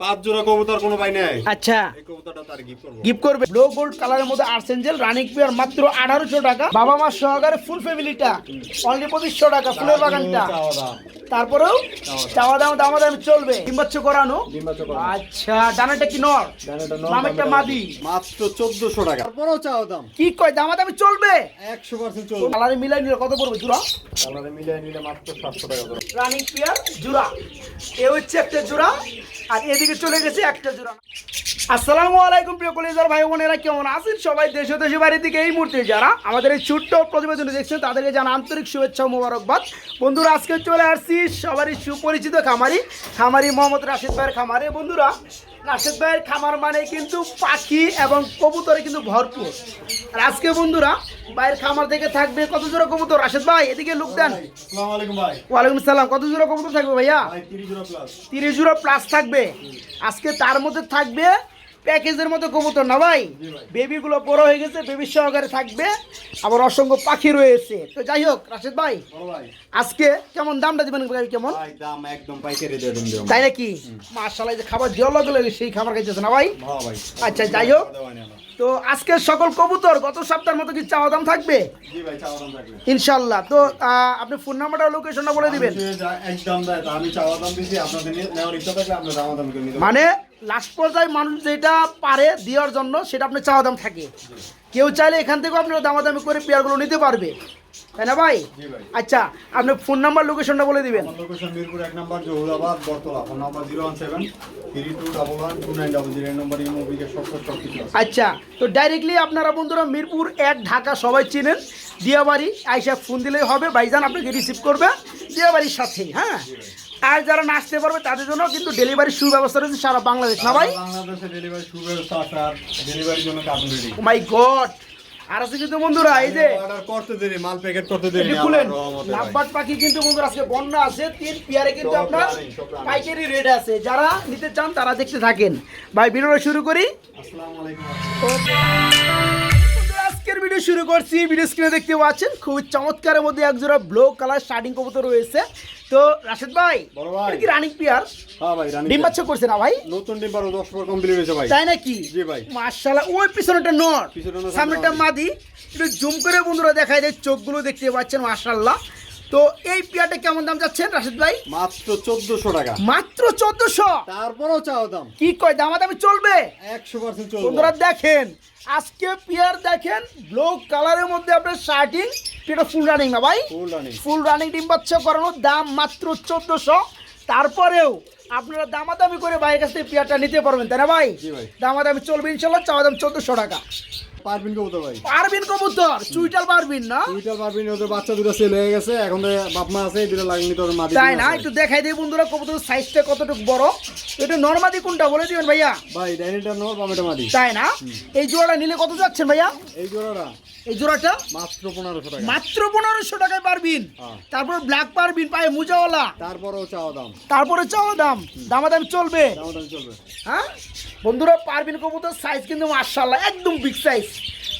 পাঁচ জোড়া কবুতর কোনো ভাই নাই। আচ্ছা। এই কবুতরটা তার গিফট করব। গিফট করবে। ব্লু গোল্ড কালারের মধ্যে আর্সেঞ্জেল রানিং পিয়ার মাত্র আঠারোশো টাকা। বাবা মা সহকারে ফুল ফ্যামিলিটা অনলি পঁচিশশো টাকা ফুলের বাগানটা। তারপরেও চাওয়া দাম দাম দাম চলবে। ডিম্বাচ্ছ করানো। আচ্ছা ডানাটা কি নর? বামেরটা মাদি। মাত্র চোদ্দশো টাকা। তারপরেও চাওয়া দাম? কি কয় দামা দামি চলবে? একশো পার্সেন্ট চলবে। কালারে মিলাই নিলে কত পড়বে জোড়া কালারে মিলিয়ে নিলে মাত্র সাতশো টাকা রানিং পিয়ার জোড়া এ হচ্ছে একটা জোড়া আর এদিকে চলে গেছে একটা জোড়া আসসালামু আলাইকুম প্রিয় কলেজার ভাই বোনেরা, কেমন আছেন সবাই? দেশে দেশে বাড়ির দিকে এই মুহূর্তে যারা আমাদের এই ছোট্ট প্রতিবেদন দেখছেন, তাদেরকে জানা আন্তরিক শুভেচ্ছা মোবারকবাদ। বন্ধুরা, আজকে চলে আসছি সবারই সুপরিচিত খামারি খামারি মোহাম্মদ রাশিদ ভাইয়ের খামারে। বন্ধুরা রাশেদ ভাইয়ের খামার মানে কিন্তু পাখি এবং কবুতরে কিন্তু ভরপুর। আর আজকে বন্ধুরা ভাইয়ের খামার থেকে থাকবে কত জোড়া কবুতর? রাশেদ ভাই এদিকে লোক দেন। ওয়ালাইকুম সালাম। কত জোড়া কবুতর থাকবে ভাইয়া? তিরিশ জোড়া প্লাস থাকবে। আজকে তার মধ্যে থাকবে প্যাকেজের মতো কবুতর না ভাই। বেবিগুলো বড় হয়ে গেছে বেবি সহকারে থাকবে আবার অসংখ্য পাখি রয়েছে। তো যাই হোক রাশেদ ভাই আজকে কেমন দামটা দিবেন ভাই কেমন? দাম একদম পাইকারি তাই নাকি? মার্শাল্লাহ যে খাবার জল লাগলে সেই খাবার খাইতেছে না ভাই? আচ্ছা, যাই হোক। তো আজকে সকল কবুতর গত সপ্তাহের মতো কি চাওয়া দাম থাকবে? ইনশাল্লাহ তো আপনি ফোন নাম্বারটা লোকেশনটা বলে দিবেন। মানে লাস্ট পর্যায়ে মানুষ যেটা পারে দেওয়ার জন্য সেটা আপনার চাওয়া দাম থাকে। কেউ চাইলে এখান থেকেও আপনারা দামাদামি করে পেয়ারগুলো নিতে পারবে। তাই না ভাই? আচ্ছা আপনি ফোন নাম্বার লোকেশনটা বলে দিবেন। লোকেশন মিরপুর এক number Jahurabad Bortola phone number zero one seven three two double one two nine double zero number এই সব সব সব কিছু আচ্ছা তো ডাইরেক্টলি আপনারা বন্ধুরা মিরপুর এক ঢাকা সবাই চিনেন। দিয়াবাড়ি আইসা ফোন দিলেই হবে। ভাইজান আপনাকে রিসিভ করবে। দিয়াবাড়ির সাথে হ্যাঁ? আর যারা না আসতে পারবে তাদের জন্য কিন্তু ডেলিভারি সুব্যবস্থা রয়েছে সারা বাংলাদেশ। না ভাই? বাংলাদেশে ডেলিভারি সুব্যবস্থা আছে আর ডেলিভারির জন্য কার্টুন রেডি মাই গড আর আছে কিন্তু বন্ধুরা এই যে অর্ডার করতে দেরি মাল প্যাকেট করতে দেরি খুলেন। লাভবাট পাখি কিন্তু বন্ধুরা আজকে বন্যা আছে তিন পেয়ারে কিন্তু আপনার। পাইকারি রেট আছে। যারা নিতে চান তারা দেখতে থাকেন। ভাই ভিডিওটা শুরু করি। আসসালামু আলাইকুম। ভিডিও শুরু করছি ভিডিও স্ক্রিনে দেখতে পাচ্ছেন খুবই চমৎকারের মধ্যে একজোড়া ব্লু কালার স্টার্টিং কবুতর রয়েছে। তো রাশেদ ভাই বড় ভাই। এটা কি রানিং প্লেয়ার হ্যাঁ ভাই রানিং ডিম বাচ্চা করছে না ভাই? নতুন ডিম বারো দশ পর কমপ্লিট হয়েছে ভাই। তাই নাকি? জি ভাই। মাশাআল্লাহ ওই পিছনেটা নর। সামনেটা মাদি। একটু জুম করে বন্ধুরা দেখায় যায় চোখগুলো দেখতে পাচ্ছেন মার্শাল্লাহ তো এই পেয়ারটা কেমন দাম যাচ্ছেন রাশেদ ভাই? মাত্র চোদ্দশো টাকা। মাত্র চোদ্দশো? তারপরেও চাও দাম। কি কয় দামাদামি চলবে? একশো পার্সেন্ট চলবে। দেখেন আজকে পিয়ার দেখেন ব্লু কালারের মধ্যে আপনার শার্টিং এটা ফুল রানিং না ভাই? ফুল রানিং ফুল রানিং ডিম বাচ্চা করানোর দাম মাত্র চোদ্দশো। তারপরেও আপনারা দামাদামি করে ভাইয়ের কাছ থেকে পেয়ারটা নিতে পারবেন তাই না ভাই। দামাদামি চলবে ইনশাল্লাহ চাওয়া দাম চোদ্দশো টাকা। পারবিন কবুতর ভাই। পারবিন কবুতর? চুইটাল পারবিন না? দুইটার পারবিন ওদের বাচ্চা দুটো সেল হয়ে গেছে এখন বাপ মা আছে দুটো লাগনি তোর মাদি তাই না? একটু দেখাই দিই বন্ধুরা কবুতর সাইজটা কতটুকু বড়? এটা নর্মাদি কোনটা বলে দিবেন ভাইয়া? ভাই ডাইনিটা নোর বামেটা মাদি। তাই না? এই জোড়াটা নিলে কত যাচ্ছেন ভাইয়া? এই জোড়াটা? এই জোড়াটা? মাত্র পনেরোশো টাকা। মাত্র পনেরোশো টাকায় পারবিন। হ্যাঁ। তারপর ব্ল্যাক পারবিন পায়ে মুজাওয়ালা। তারপরেও চাওয়া দাম। তারপরে চাওয়া দাম। দামাদাম চলবে। দাম দাম চলবে। হ্যাঁ? বন্ধুরা পারবিন কবুতর সাইজ কিন্তু মার্শাল্লাহ একদম বিগ সাইজ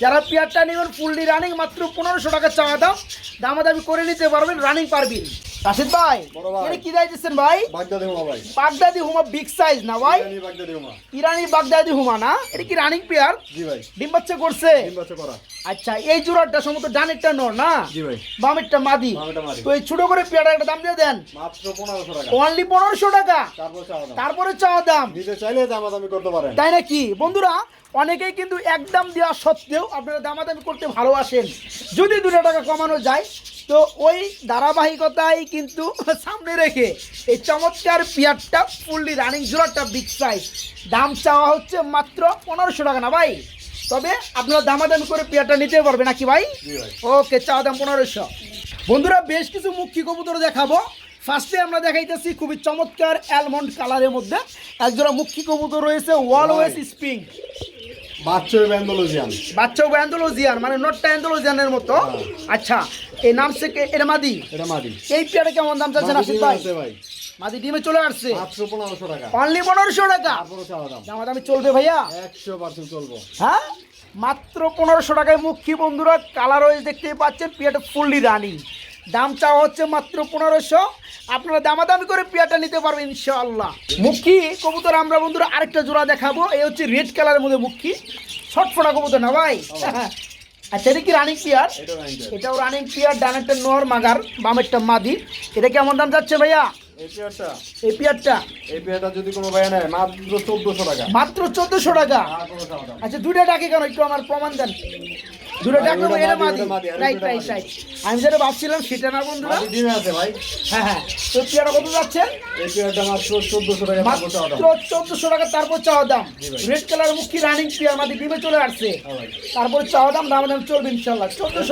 যারা পেয়ারটা নেবেন ফুললি রানিং মাত্র পনেরোশো টাকা চাওয়া দাম দামি করে নিতে পারবেন রানিং পারবেন রাশিদ ভাই। এটা কি দিচ্ছেন ভাই? বাগদাদি হুমা বিগ সাইজ না ভাই? ইরানি বাগদাদি হুমা। না? এটা কি রানিং পেয়ার জি ভাই। ডিম বাচ্চা করছে? ডিম বাচ্চা করা। আচ্ছা এই জোড়াটা সম্ভবত ডানেরটা নর না? জি ভাই। বামেরটা মাদি। তো এই ছোট করে পেয়ারটা একটা দাম দিয়ে দেন। মাত্র পনেরোশো টাকা। অনলি পনেরোশো টাকা? তারপর চাওয়া দাম। তারপরে চাওয়া দাম। নিতে চাইলে দামাদামি করতে পারেন। তাই নাকি? বন্ধুরা অনেকেই কিন্তু একদম দেওয়া সত্ত্বেও আপনারা দামাদামি করতে ভালোবাসেন। যদি দুটো টাকা কমানো যায় তো ওই ধারাবাহিকতাই কিন্তু সামনে রেখে এই চমৎকার পিয়ারটা ফুললি রানিং জোড়াটা বিগ সাইজ দাম চাওয়া হচ্ছে মাত্র পনেরোশো টাকা না ভাই? তবে আপনারা দামাদামি করে পেয়ারটা নিতে পারবে নাকি ভাই? ওকে চাওয়া দাম পনেরোশো। বন্ধুরা বেশ কিছু মুখী কবুতর দেখাবো। ফার্স্টে আমরা দেখাইতেছি খুবই চমৎকার অ্যালমন্ড কালারের মধ্যে একজোড়া মুখী কবুতর রয়েছে ওয়ালওয়েস স্প্রিং বাচ্চা ব্যান্ডোলজিয়ান বাচ্চা অ্যান্ডোলজিয়ান মানে নটটা অ্যান্ডোলজিয়ানের মতো। আচ্ছা এই নাম থেকে এটা মাদি। এটা মাদি। এই পেয়ারে কেমন দাম চাচ্ছেন আছে ভাই। মাদি ডিমে চলে আসছে। মাত্র পনেরোশো টাকা। অনলি পনেরোশো টাকা? চাওয়া দাম। চলবে ভাইয়া? একশো পার্সেন্ট চলবো। হ্যাঁ? মাত্র পনেরোশো টাকায় মুখী বন্ধুরা কালার ওয়াইজ দেখতেই পাচ্ছেন পিয়াটা ফুললি রানিং। দাম চাওয়া হচ্ছে মাত্র পনেরোশো। আপনারা দামাদামি করে পেয়ারটা নিতে পারবেন ইনশাআল্লাহ। মুখী কবুতর আমরা বন্ধুরা আরেকটা জোড়া দেখাবো। এই হচ্ছে রেড কালারের মধ্যে মুখী ছটফটা কবুতর না ভাই? আচ্ছা এটা কি রানিং পেয়ার এটাও রানিং পেয়ার ডানেরটা নর মাগার বামেরটা মাদি। এটা কেমন দাম যাচ্ছে ভাইয়া? এই পেয়ারটা? এই পেয়ারটা? এই পেয়ারটা যদি কোনো ভাই নেয় মাত্র চোদ্দশো টাকা। মাত্র টাকা। আচ্ছা দুইটা ডাকে কেন? একটু আমার প্রমাণ দেন। দুটো এটা মাদি, রাইট রাইট রাইট। আমি যেটা ভাবছিলাম সেটা না বন্ধুরা। মাদি আছে ভাই। হ্যাঁ হ্যাঁ। তো পেয়ারা কত যাচ্ছে? এই পেয়ারটা মাত্র চোদ্দশো টাকা তারপর চাওয়া দাম। মাত্র চোদ্দশো টাকা তারপর চাওয়া দাম। রেড কালার মুখী রানিং পেয়ার মাদি ডিমে চলে আসছে। হ্যাঁ তারপর চাওয়া দাম দাম দাম চলবে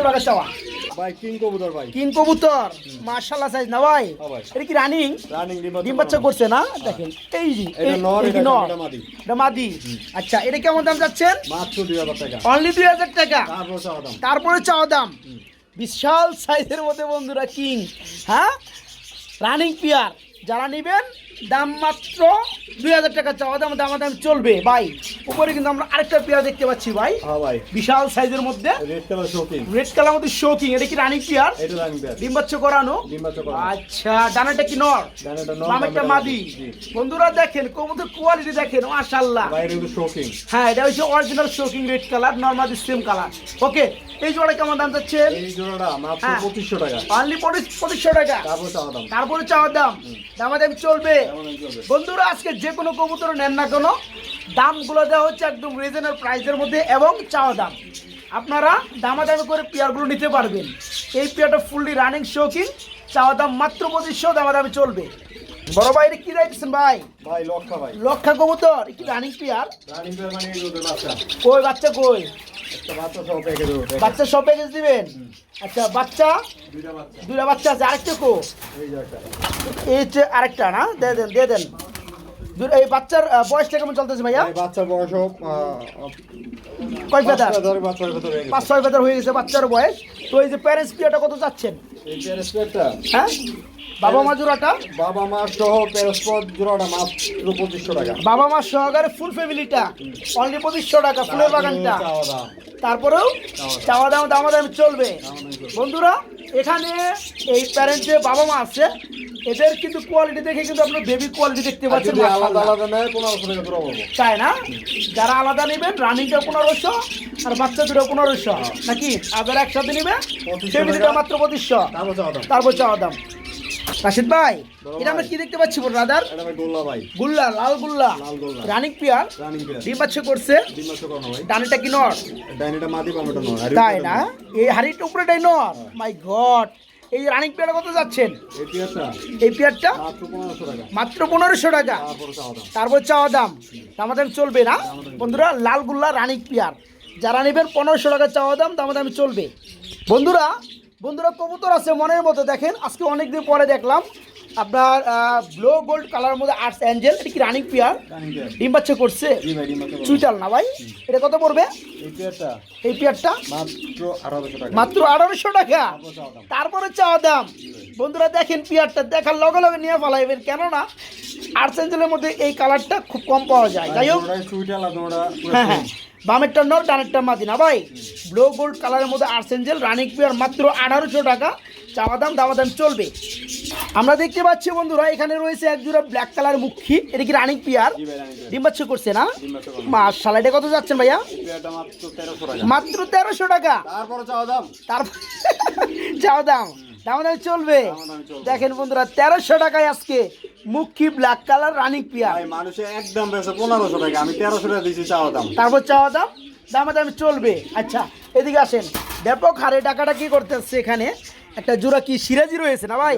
টাকা চাওয়া। ভাই কিং কবুতর ভাই। কিং কবুতর। সাইজ না ভাই? হ্যাঁ এটা কি রানিং? রানিং ডিম বাচ্চা করছে না? দেখেন এই জি এটা নর, এটা- মাদি। এটা মাদি। আচ্ছা এটা কেমন দাম যাচ্ছেন? মাত্র দুই হাজার টাকা। অনলি দুই হাজার টাকা। তারপর তারপরে চাওয়া দাম। বিশাল সাইজের মধ্যে বন্ধুরা কিং হ্যাঁ? রানিং পিয়ার যারা নেবেন দাম মাত্র দুই হাজার টাকা চাওয়া দাম দাম দাম চলবে। ভাই উপরে কিন্তু আমরা আরেকটা পেয়ার দেখতে পাচ্ছি ভাই। হ্যাঁ ভাই। বিশাল সাইজের মধ্যে। রেড কালার শৌখিন রেড কালার মধ্যে শোকিং এটা কি রানিং পিয়ার এটা রানিং পেয়ার ডিম বাচ্চা করানো? ডিম বাচ্চা করা আচ্ছা ডানাটা কি নর? বামেরটা মাদি। বন্ধুরা দেখেন কবুতর কোয়ালিটি দেখেন মাশাআল্লাহ। বাইরে কিন্তু শৌখিন হ্যাঁ এটা হচ্ছে original shocking red colour normal same colour okay এই জোড়া কেমন দাম যাচ্ছে এই জোড়াটা মাত্র হ্যাঁ। পঁচিশশো টাকা। অনলি পঁচিশশো টাকা। তারপর চাওয়া দাম। তারপরে চাওয়ার দাম। চলবে চলবে। বন্ধুরা, আজকে যে কোনো কবুতর নেন না কোনো, দামগুলো দেওয়া হচ্ছে একদম রিজনের প্রাইসের মধ্যে এবং চাওয়া দাম। আপনারা দামাদামি করে পেয়ারগুলো নিতে পারবেন। এই পেয়ারটা ফুললি রানিং শৌখিন চাওয়া দাম মাত্র পঁচিশশো, দামাদামি চলবে। বড় ভাই কি দেখছেন ভাই? ভাই লক্ষা ভাই। লক্ষা কবুতর একটি রানিং পেয়ার রানিং পেয়ার মানে বাচ্চা। কই বাচ্চা কই? বাচ্চা সব প্যাকেজ দিবেন? আচ্ছা বাচ্চা দুইটা বাচ্চা। আছে আরেকটা কো? এই যে আরেকটা না? দিয়ে দেন দিয়ে দেন। দু- এই বাচ্চার বয়সটা কেমন চলতেছে ভাইয়া? বাচ্চার বয়স কয় হয়ে পাঁচ ছয় ফেদার হয়ে গেছে বাচ্চার বয়স। তো এই যে প্যারেন্টস পিয়াটা কত চাচ্ছেন? হ্যাঁ? বাবা মা জোড়াটা? বাবা মা সহ প্যারাসপট জোড়াটা মাত্র পঁচিশশো টাকা। বাবা মা সহকারে ফুল ফ্যামিলিটা অনলি পঁচিশশো টাকা ফুলের বাগানটা। তারপরেও চাওয়া দাম। দামা দাম চলবে। বন্ধুরা এখানে এই প্যারেন্ট যে বাবা মা আছে। এদের কিন্তু কোয়ালিটি দেখে কিন্তু আপনার বেবি কোয়ালিটি দেখতে পাচ্ছেন আলাদা আলাদা নেয় পনেরোশো টাকা জোড়া তাই না? যারা আলাদা নেবেন রানিংটা পনেরোশো আর বাচ্চা দুটো পনেরোশো নাকি? আবার একসাথে নেবে? ফ্যামিলিটা মাত্র পঁচিশশো। তারপর চাওয়া দাম। রাশিদ ভাই এটা আমরা কি দেখতে পাচ্ছি বল রাদার? গোল্লা ভাই। গুল্লা লাল গুল্লা। লাল গোল্লা। Running peer. রানিং ডিম বাচ্চা করছে। ডানেটা কি নর? ডাইনিটা মাদি নয় তাই না? এই হাড়ির উপরেটাই নর। মাই গড এই রানিং পেয়ার কত যাচ্ছেন? এই পেয়ারটা? মাত্র পনেরোশো টাকা। মাত্র পনেরোশো টাকা। তারপর চাওয়া দাম। দাম। চলবে না? বন্ধুরা লাল গুল্লা রানিক পিয়ার। যারা নেবেন পনেরোশো টাকা চাওয়া দাম দামাদামি চলবে। বন্ধুরা বন্ধুরা কবুতর আছে মনের মতো। দেখেন আজকে অনেকদিন পরে দেখলাম আপনার ব্লো গোল্ড কালার মধ্যে আর্টস অ্যাঞ্জেল এটা কি রানিং পেয়ার ডিম বাচ্চা করছে। চুইটাল না ভাই? এটা কত পড়বে? এই পেয়ারটা মাত্র আঠারোশো টাকা। তারপর চাওয়া দাম। বন্ধুরা দেখেন পিয়ারটা দেখার লগে লগে নিয়ে ফেলাইবেন কেননা আর্টস অ্যাঞ্জেলের মধ্যে এই কালারটা খুব কম পাওয়া যায়। যাই হোক। হ্যাঁ হ্যাঁ। বামেরটা নর ডানেরটা মাদি না ভাই ব্লু গোল্ড কালারের মধ্যে আর্সেঞ্জেল রানিক পিয়ার মাত্র আঠারোশো টাকা। চাওয়া দাম দামা দাম চলবে। আমরা দেখতে পাচ্ছি বন্ধুরা এখানে রয়েছে এক জোড়া ব্ল্যাক কালার মুখী। এটা কি রানিক পিয়ার জি পেয়ার ডিম বাচ্চা করছে না? বাচ্চা এটা কত যাচ্ছেন ভাইয়া? মাত্র তেরোশো টাকা। তারপর চাওয়া দাম দাম দাম চলবে। দেখেন বন্ধুরা তেরোশো টাকায় আজকে মুখী ব্ল্যাক কালার রানিক পিয়ার ভাই মানুষে একদম পনেরোশো টাকা। আমি তেরোশো টাকা দিয়েছি চাওয়া দাম। তারপর চাওয়া দাম? দামা দামি চলবে। আচ্ছা এদিকে আসেন। ব্যাপক হারে টাকাটা কি করতেছে এখানে? একটা জোড়া কি সিরাজি রয়েছে না ভাই?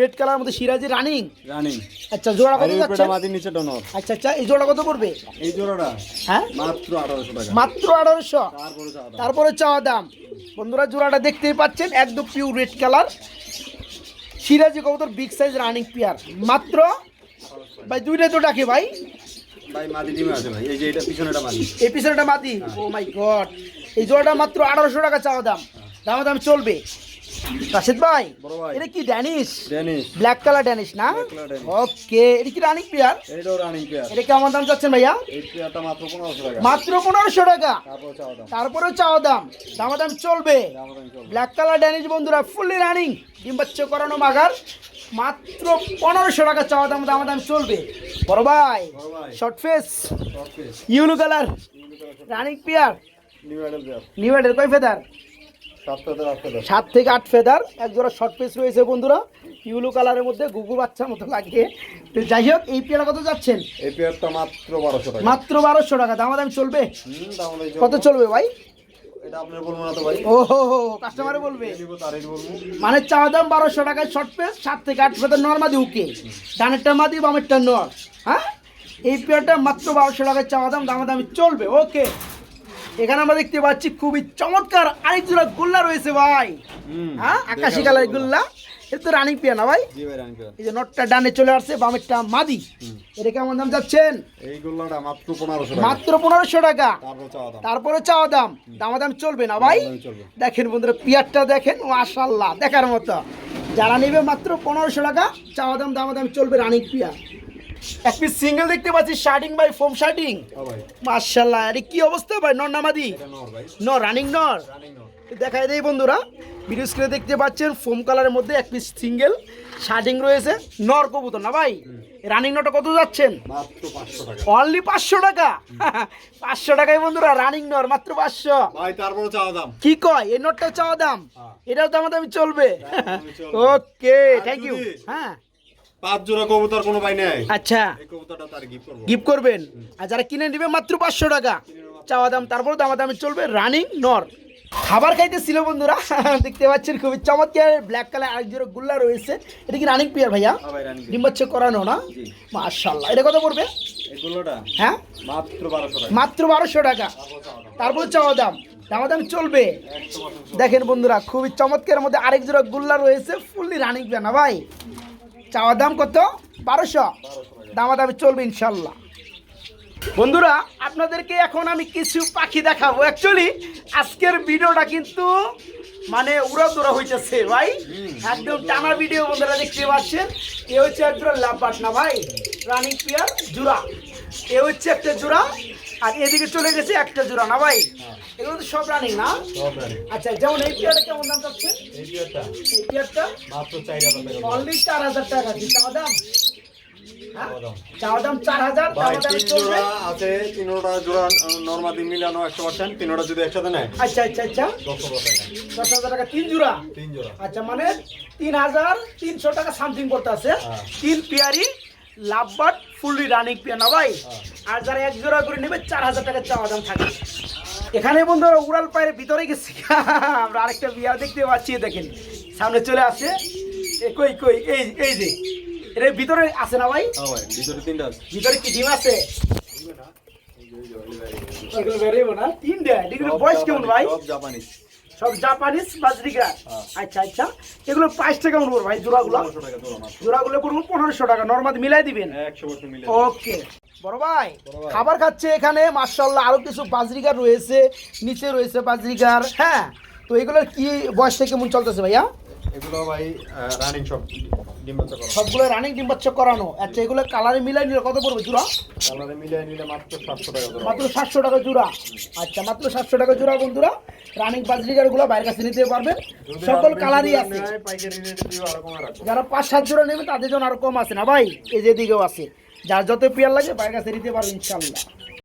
রেড কালার মধ্যে সিরাজি রানিং রানিং আচ্ছা জোড়া কত যাচ্ছে? মাটির নিচে ডনর আচ্ছা আচ্ছা এই জোড়া কত পড়বে? এই জোড়াটা হ্যাঁ? মাত্র আঠারোশো টাকা। মাত্র আঠারোশো? তারপরে চাওয়া দাম। বন্ধুরা জোড়াটা দেখতেই পাচ্ছেন একদম পিউ রেড কালার সিরাজি কবুতর বিগ সাইজ রানিং পেয়ার মাত্র? ভাই দুইটা তো ডাকে ভাই। এই পিছনেটা মাদি। ও মাই গড এই জোড়াটা মাত্র আঠারোশো টাকা চাওয়া দাম। দাম দাম চলবে। রাশিদ ভাই এটা কি ড্যানিশ ব্ল্যাক কালার ড্যানিশ না। ওকে এটা কি রানিং প্লেয়ার পেয়ার এটা কেমন দাম চাচ্ছেন ভাইয়া? মাত্র পনেরোশো টাকা। তারপরেও চাওয়া দাম। দামা। দাম চলবে। ব্ল্যাক কালার ড্যানিশ বন্ধুরা ফুললি রানিং ডিম বাচ্চা করানো মাগার। মাত্র পনেরোশো টাকা চাওয়া দাম দামা দাম চলবে। বড় ভাই। Short face yellow colour running pair new adult কয় ফেদার সাত থেকে আট ফেদার এক জোড়া শর্ট পিস রয়েছে বন্ধুরা। ইউলো কালারের মধ্যে গুগু বাচ্চার মতো লাগে। তো যাই হোক এই পেয়ারা কত যাচ্ছেন? এই পেয়ারটা মাত্র বারোশো টাকা। মাত্র বারোশো টাকা। দামা দাম চলবে। কত চলবে ভাই? মানে চাওয়া দাম বারোশো টাকায় শর্ট পেস সাত থেকে আট ফেদার নর্মাদি উকে। ডানেরটা মাদি বামেরটা নর হ্যাঁ? এই পেয়ারটা মাত্র বারোশো টাকায় চাওয়া দাম দামা দামি চলবে। ওকে। এখানে আমরা দেখতে পাচ্ছি খুবই চমৎকার আরেক জোড়া গোল্লা রয়েছে ভাই। হ্যাঁ? আকাশি কালার গোল্লা। এটা তো রানিং পেয়া না ভাই এই যে নটটা ডানে চলে আসছে বামেরটা মাদি। এটা কেমন দাম যাচ্ছেন এই গোল্লাটা মাত্র পনেরোশো মাত্র পনেরোশো টাকা। তারপর চাওয়া দাম। তারপরে চাওয়া দাম। দামা দাম চলবে না ভাই? দেখেন বন্ধুরা পিয়ারটা দেখেন মাশাল্লাহ দেখার মতো। যারা নেবে মাত্র পনেরোশো টাকা চাওয়া দাম দামা দাম চলবে রানিং পিয়ার। এক পিস সিঙ্গেল দেখতে পাচ্ছি শার্টিং বাই ফোম শার্টিং ও ভাই। মাশাল্লাহ আরে কি অবস্থা ভাই নর নামাদি ভাই। ন রানিং নর? দেখাই দেই বন্ধুরা ভিডিও স্ক্রিনে দেখতে পাচ্ছেন ফোম কালারের মধ্যে এক পিস সিঙ্গেল শার্টিং রয়েছে নর কবুতর না ভাই? রানিং নটা কত যাচ্ছেন? অনলি পাঁচশো টাকা। পাঁচশো টাকায় বন্ধুরা রানিং নর মাত্র পাঁচশো। তারপর চাওয়া দাম। কি কয় এই নোটটা চাওয়া দাম? হ্যাঁ। এটাও চলবে। দামাদামি চলবে। ওকে থ্যাংক ইউ হ্যাঁ। পাঁচ জোড়া কবুতর কোনো ভাই নেই আচ্ছা। এই কবুতরটা তার গিফট করব। গিফট করবেন? আর যারা কিনে নেবে মাত্র পাঁচশো টাকা। চাওয়া দাম তারপর দামাদামি চলবে রানিং নর খাবার খাইতেছিল বন্ধুরা দেখতে পাচ্ছেন খুবই চমৎকার ব্ল্যাক কালার আরেক জোড়া গুল্লা রয়েছে। এটা কি রানিং পিয়ার ভাইয়া? হ্যাঁ ভাই রানিং ডিম বাচ্চা করানো না। মাশাল্লাহ এটা কত পড়বে? হ্যাঁ? মাত্র বারোশো টাকা। তারপর চাওয়া দাম। দামা দাম চলবে। দেখেন বন্ধুরা খুবই চমৎকার মধ্যে আরেক জোড়া গুল্লা রয়েছে ফুললি রানিং না ভাই? চাওয়া দাম কত? বারোশো। দামা দামি চলবে ইনশাল্লাহ। বন্ধুরা আপনাদেরকে এখন আমি কিছু পাখি দেখাবো। অ্যাকচুয়ালি আজকের ভিডিওটা কিন্তু মানে উড়া দৌড়া হইতেছে ভাই। একদম টানা ভিডিও বন্ধুরা দেখতে পাচ্ছেন। এ হচ্ছে একজোড়া লাভবাট না ভাই রানিং পিয়ার জোড়া এ হচ্ছে একটা জোড়া আর এদিকে চলে গেছে একটা জোড়া না ভাই? এগুলো তো সব রানিং না? সব রানিং আচ্ছা যেমন এই পেয়ারটা কেমন দাম চাচ্ছে? এই পেয়ারটা এই পেয়ারটা মাত্র চার হাজার টাকা অনলি চার হাজার টাকা। কি চাওয়া দাম? হ্যাঁ? চাওয়া দাম। চাওয়া দাম চার হাজার ভাই দামা দাম চলবে। আছে তিনোটা জোড়া নর্মাদি মিলানো একশো পার্সেন্ট তিনোটা যদি একসাথে নেয়। আচ্ছা আচ্ছা আচ্ছা। দশশো টাকা। দশ হাজার টাকা তিন জোড়া? তিন জোড়া আচ্ছা মানে তিন হাজার তিনশো টাকা সামথিং করতে আছে। তিন পেয়ারি লাভবাট ফুললি রানিং পেয়ার না ভাই? হ্যাঁ। আর যারা এক জোড়া করে নেবে চার হাজার টাকা চাওয়া দাম থাকে এখানে বন্ধুরা উড়াল পায়ের ভিতরে গেছি। আমরা আরেকটা বিয়ার দেখতে পাচ্ছি দেখেন। সামনে চলে আসে কই কই? এই এই যে। এর ভিতরে আছে না ভাই? ভিতরে তিনটা আছে। ভিতরে কি ডিম আছে? না। তিনটা। এগুলো বয়স কেমন ভাই? সব জাপানিজ। সব জাপানিজ বাজরিকা হ্যাঁ। আচ্ছা আচ্ছা। এগুলো প্রাইসটা কেমন পড়বে ভাই জোড়াগুলো। পনেরোশো টাকা জোড়াগুলো পড়ব পনেরোশো টাকা। নর্মাল মিলাই দিবেন। ওকে। বড় ভাই খাবার খাচ্ছে এখানে মার্শাল্লাহ আরও কিছু রয়েছে নিচে রয়েছে হ্যাঁ তো এগুলোর কি বয়সটা কেমন চলতেছে ভাইয়া? এগুলো ভাই রানিং সব সবগুলো রানিং ডিম বাচ্চা করানো। আচ্ছা এগুলো কালারে মিলাই নিলে কত পড়বে জোড়া? কালারে মিলিয়ে নিলে মাত্র সাতশো টাকা জোড়া। মাত্র সাতশো টাকা জোড়া। আচ্ছা মাত্র সাতশো টাকা জোড়া বন্ধুরা। রানিং বাইরের কাছে নিতে পারবেন। সকল কালারই আছে। যারা পাঁচ সাত জোড়া নেবে তাদের জন্য আরও কম আছে না ভাই? এই যে দিকেও আছে। যার যত পিয়ার লাগে বাইরে কাছে দিতে পারবে ইনশাল্লাহ